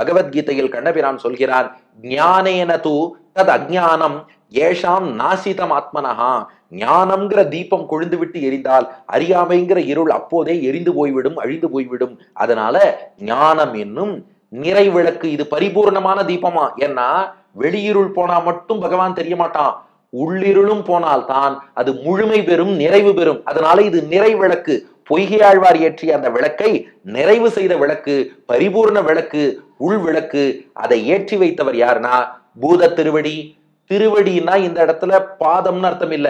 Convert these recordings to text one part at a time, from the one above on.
பகவத்கீதையில் கண்ணபிரான் சொல்கிறார் ஞானேன தூ தத் அஜானம் ஏஷாம் நாசிதம் ஆத்மனஹா. ஞானம்ங்கிற தீபம் கொழுந்து விட்டு எரிந்தால் அறியாமைங்கிற இருள் அப்போதே எரிந்து போய்விடும் அழிந்து போய்விடும். அதனால ஞானம் என்னும் நிறைவிளக்கு இது பரிபூர்ணமான தீபமா? ஏன்னா வெளியிருள் போனா மட்டும் பகவான் தெரிய மாட்டான். உள்ளிருளும் போனால் தான் அது முழுமை பெறும் நிறைவு பெறும். அதனால இது நிறைவிளக்கு. பொய்கையாழ்வார் ஏற்றிய அந்த விளக்கை நிறைவு செய்த விளக்கு பரிபூர்ண விளக்கு உள் விளக்கு அதை ஏற்றி வைத்தவர் யாருன்னா பூத திருவடி. திருவடினா இந்த இடத்துல பாதம்னு அர்த்தம் இல்ல.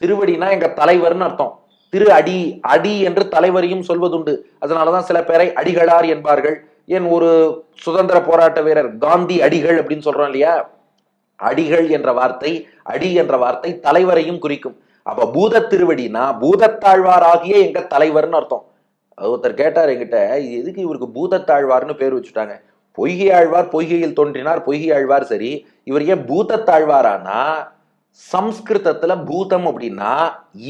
திருவடினா எங்க தலைவர்னு அர்த்தம். திரு அடி அடி என்று தலைவரையும் சொல்வதுண்டு. அதனாலதான் சில பேரை அடிகளார் என்பார்கள். ஏன் ஒரு சுதந்திர போராட்ட வீரர் காந்தி அடிகள் அப்படின்னு சொல்றோம் இல்லையா? அடிகள் என்ற வார்த்தை அடி என்ற வார்த்தை தலைவரையும் குறிக்கும். அப்ப பூத திருவடினா பூதத்தாழ்வாராகிய எங்க தலைவர்னு அர்த்தம். ஒருத்தர் கேட்டார் என்கிட்ட இது எதுக்கு இவருக்கு பூதத்தாழ்வார்னு பேர் வச்சுட்டாங்க? பொய்கை ஆழ்வார் பொய்கையில் தோன்றினார் பொய்கை ஆழ்வார் சரி. இவர் ஏன் பூதத்தாழ்வாரானா? சம்ஸ்கிருதத்துல பூதம் அப்படின்னா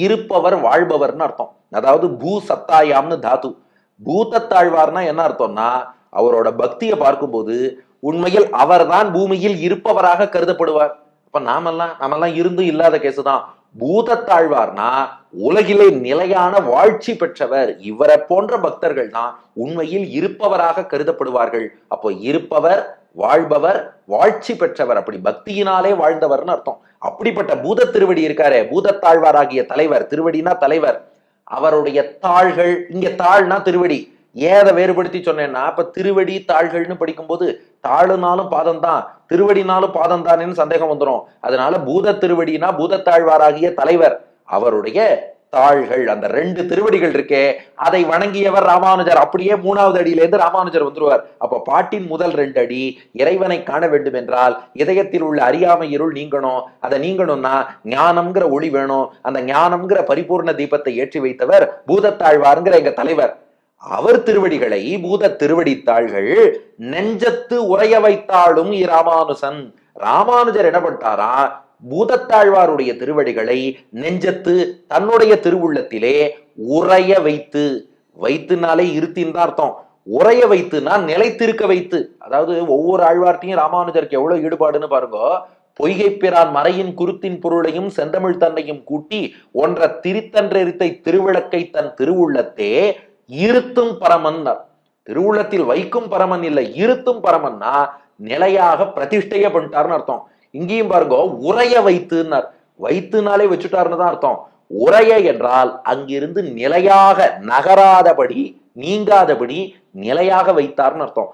இருப்பவர் வாழ்பவர்னு அர்த்தம். அதாவது பூ சத்தாயாம்னு தாத்து. பூதத்தாழ்வார்னா என்ன அர்த்தம்னா அவரோட பக்தியை பார்க்கும்போது உண்மையில் அவர்தான் பூமியில் இருப்பவராக கருதப்படுவார். இப்ப நாமெல்லாம் நாமெல்லாம் இருந்தும் இல்லாத கேசு தான் பூதத்தாழ்வார்னா உலகிலே நிலையான வாழ்ச்சி பெற்றவர். இவரை போன்ற பக்தர்கள் தான் உண்மையில் இருப்பவராக கருதப்படுவார்கள். அப்போ இருப்பவர் வாழ்பவர் வாழ்ச்சி பெற்றவர். அப்படி பக்தியினாலே வாழ்ந்தவர்னு அர்த்தம். அப்படிப்பட்ட பூத திருவடி இருக்காரே பூதத்தாழ்வாராகிய தலைவர் திருவடினா தலைவர். அவருடைய தாள்கள் இங்க தாள்னா திருவடி. ஏதை வேறுபடுத்தி சொன்னேன்னா அப்ப திருவடி தாள்கள்னு படிக்கும்போது தாளுனாலும் பாதம் தான் திருவடினாலும் பாதம் தானேன்னு சந்தேகம் வந்துடும் அதனால பூத திருவடினா பூதத்தாழ்வாராகிய தலைவர். அவருடைய தாள்கள் அந்த ரெண்டு திருவடிகள் இருக்கே அதை வணங்கியவர் ராமானுஜர். அப்படியே மூணாவது அடியிலேருந்து ராமானுஜர் வந்துருவார். அப்ப பாட்டின் முதல் ரெண்டு அடி இறைவனை காண வேண்டும் என்றால் இதயத்தில் உள்ள அறியாமை இருள் நீங்கணும். அதை நீங்கணும்னா ஞானம்ங்கிற ஒளி வேணும். அந்த ஞானம்ங்கிற பரிபூர்ண தீபத்தை ஏற்றி வைத்தவர் பூதத்தாழ்வாருங்கிற எங்க தலைவர். அவர் திருவடிகளை பூத திருவடித்தாள்கள் நெஞ்சத்து உரைய வைத்தாலும் இராமானுசன் ராமானுஜர் என்ன பண்ணிட்டாரா? பூதத்தாழ்வாருடைய திருவடிகளை நெஞ்சத்து தன்னுடைய திருவுள்ளத்திலே உரைய வைத்து வைத்துனாலே இருத்தின் தான் அர்த்தம். உரைய வைத்துனா நிலைத்திருக்க வைத்து. அதாவது ஒவ்வொரு ஆழ்வார்ட்டையும் ராமானுஜருக்கு எவ்வளவு ஈடுபாடுன்னு பாருங்க. பொய்கை பிறான் மறையின் குருத்தின் பொருளையும் செந்தமிழ் தன்னையும் கூட்டி ஒன்ற திரித்தன்றெரித்தை திருவிளக்கை தன் திருவுள்ளத்தே இருத்தும் பரமன்னர். திருவுள்ளத்தில் வைக்கும் பரமன் இல்லை இருத்தும் பரமன்னா நிலையாக பிரதிஷ்டைய பண்ணிட்டாருன்னு அர்த்தம். இங்கேயும் பாருங்க உரைய வைத்துன்னார். வைத்துனாலே வச்சுட்டாருன்னு தான் அர்த்தம். உரைய என்றால் அங்கிருந்து நிலையாக நகராதபடி நீங்காதபடி நிலையாக வைத்தார்னு அர்த்தம்.